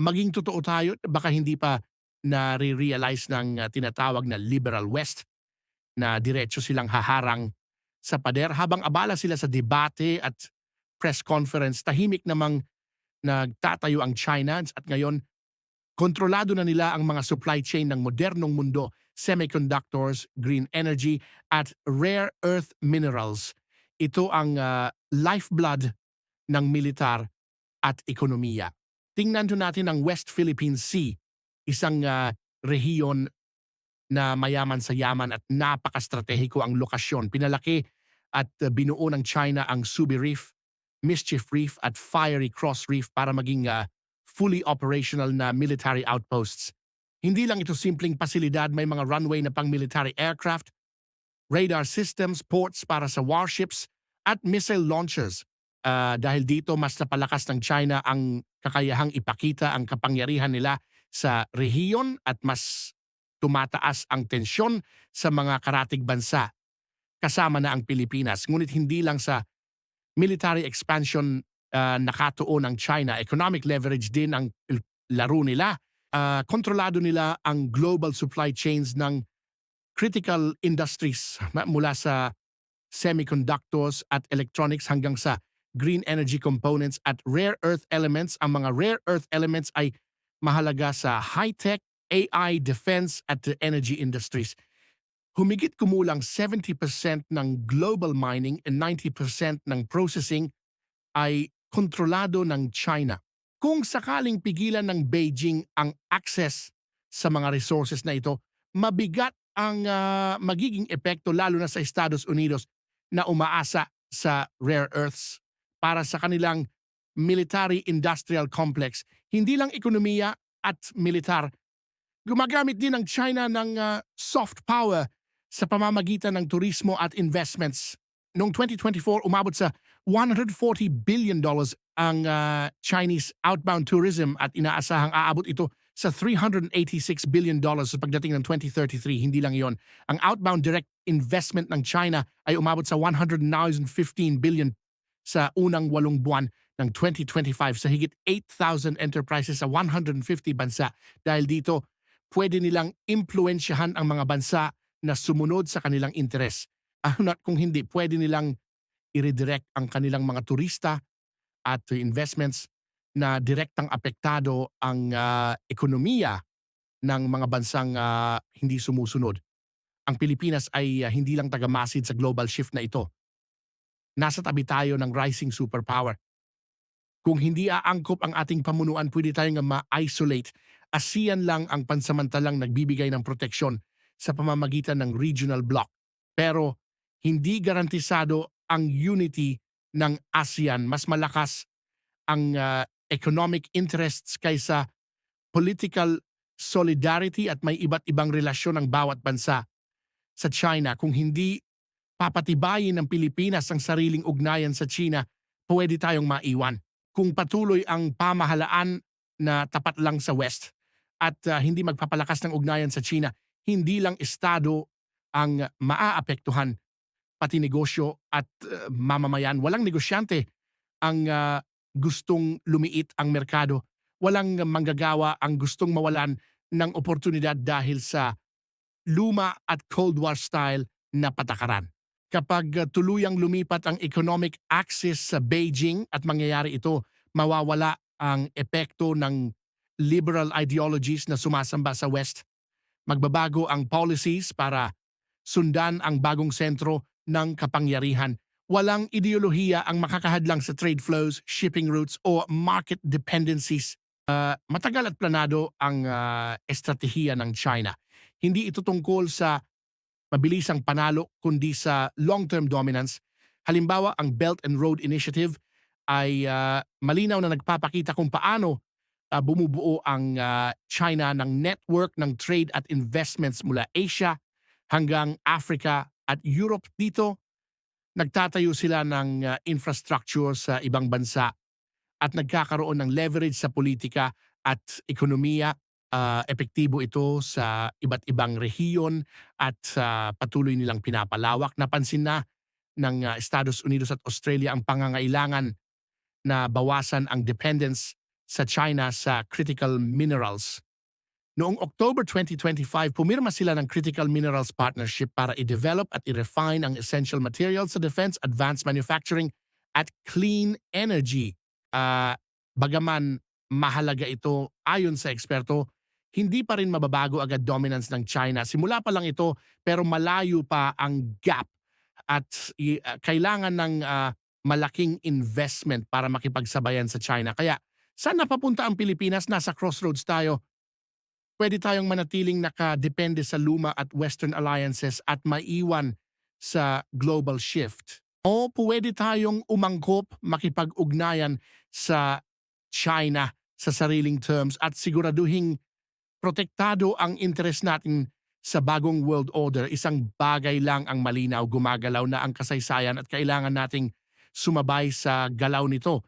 maging totoo tayo, baka hindi pa nare-realize ng ah, tinatawag na liberal west na diretso silang haharang sa pader habang abala sila sa debate at press conference tahimik namang nagtatayo ang China at ngayon kontrolado na nila ang mga supply chain ng modernong mundo, semiconductors, green energy at rare earth minerals. Ito ang ah, lifeblood ng militar at ekonomiya. Tingnan to natin ang West Philippine Sea, isang ah, rehiyon na mayaman sa yaman at napakastratehiko ang lokasyon. Pinalaki at uh, binuo ng China ang Subi Reef, Mischief Reef at Fiery Cross Reef para maging uh, fully operational na military outposts. Hindi lang ito simpleng pasilidad, may mga runway na pang military aircraft, radar systems, ports para sa warships, at missile launchers. Uh, dahil dito mas napalakas ng China ang kakayahang ipakita ang kapangyarihan nila sa rehiyon at mas tumataas ang tensyon sa mga karatig bansa kasama na ang Pilipinas. Ngunit hindi lang sa military expansion uh, nakatuon ng China, economic leverage din ang laro nila. Uh, kontrolado nila ang global supply chains ng critical industries mula sa semiconductors at electronics hanggang sa green energy components at rare earth elements. Ang mga rare earth elements ay mahalaga sa high-tech, AI, defense at the energy industries. Humigit kumulang 70% ng global mining and 90% ng processing ay kontrolado ng China. Kung sakaling pigilan ng Beijing ang access sa mga resources na ito, mabigat ang uh, magiging epekto lalo na sa Estados Unidos na umaasa sa rare earths para sa kanilang military-industrial complex. Hindi lang ekonomiya at militar Gumagamit din ang China ng uh, soft power sa pamamagitan ng turismo at investments. Noong 2024, umabot sa 140 billion dollars ang uh, Chinese outbound tourism at inaasahang aabot ito sa 386 billion dollars sa pagdating ng 2033. Hindi lang yon. Ang outbound direct investment ng China ay umabot sa 115 billion sa unang walong buwan ng 2025 sa higit 8,000 enterprises sa 150 bansa. Dahil dito, pwede nilang impluensyahan ang mga bansa na sumunod sa kanilang interes. Ano kung hindi, pwede nilang i-redirect ang kanilang mga turista at investments na direktang apektado ang uh, ekonomiya ng mga bansang uh, hindi sumusunod. Ang Pilipinas ay uh, hindi lang tagamasid sa global shift na ito. Nasa tabi tayo ng rising superpower. Kung hindi aangkop ang ating pamunuan, pwede tayong ma-isolate ASEAN lang ang pansamantalang nagbibigay ng proteksyon sa pamamagitan ng regional bloc. Pero hindi garantisado ang unity ng ASEAN. Mas malakas ang uh, economic interests kaysa political solidarity at may iba't ibang relasyon ng bawat bansa sa China. Kung hindi papatibayin ng Pilipinas ang sariling ugnayan sa China, pwede tayong maiwan. Kung patuloy ang pamahalaan na tapat lang sa West, at uh, hindi magpapalakas ng ugnayan sa China, hindi lang estado ang maaapektuhan, pati negosyo at uh, mamamayan. Walang negosyante ang uh, gustong lumiit ang merkado. Walang manggagawa ang gustong mawalan ng oportunidad dahil sa luma at Cold War style na patakaran. Kapag tuluyang lumipat ang economic axis sa Beijing at mangyayari ito, mawawala ang epekto ng liberal ideologies na sumasamba sa West. Magbabago ang policies para sundan ang bagong sentro ng kapangyarihan. Walang ideolohiya ang makakahadlang sa trade flows, shipping routes o market dependencies. Uh, matagal at planado ang uh, estratehiya ng China. Hindi ito tungkol sa mabilisang panalo kundi sa long-term dominance. Halimbawa, ang Belt and Road Initiative ay uh, malinaw na nagpapakita kung paano uh, bumubuo ang uh, China ng network ng trade at investments mula Asia hanggang Africa at Europe dito. Nagtatayo sila ng uh, infrastructure sa ibang bansa at nagkakaroon ng leverage sa politika at ekonomiya. Uh, epektibo ito sa iba't ibang rehiyon at uh, patuloy nilang pinapalawak. Napansin na ng uh, Estados Unidos at Australia ang pangangailangan na bawasan ang dependence sa China sa critical minerals. Noong October 2025, pumirma sila ng Critical Minerals Partnership para i-develop at i-refine ang essential materials sa defense, advanced manufacturing at clean energy. Ah, bagaman mahalaga ito ayon sa eksperto, hindi pa rin mababago agad dominance ng China. Simula pa lang ito pero malayo pa ang gap at ah, kailangan ng ah, malaking investment para makipagsabayan sa China. Kaya saan napapunta ang Pilipinas? Nasa crossroads tayo. Pwede tayong manatiling nakadepende sa luma at Western alliances at maiwan sa global shift. O pwede tayong umangkop, makipag-ugnayan sa China sa sariling terms at siguraduhing protektado ang interes natin sa bagong world order. Isang bagay lang ang malinaw, gumagalaw na ang kasaysayan at kailangan nating sumabay sa galaw nito.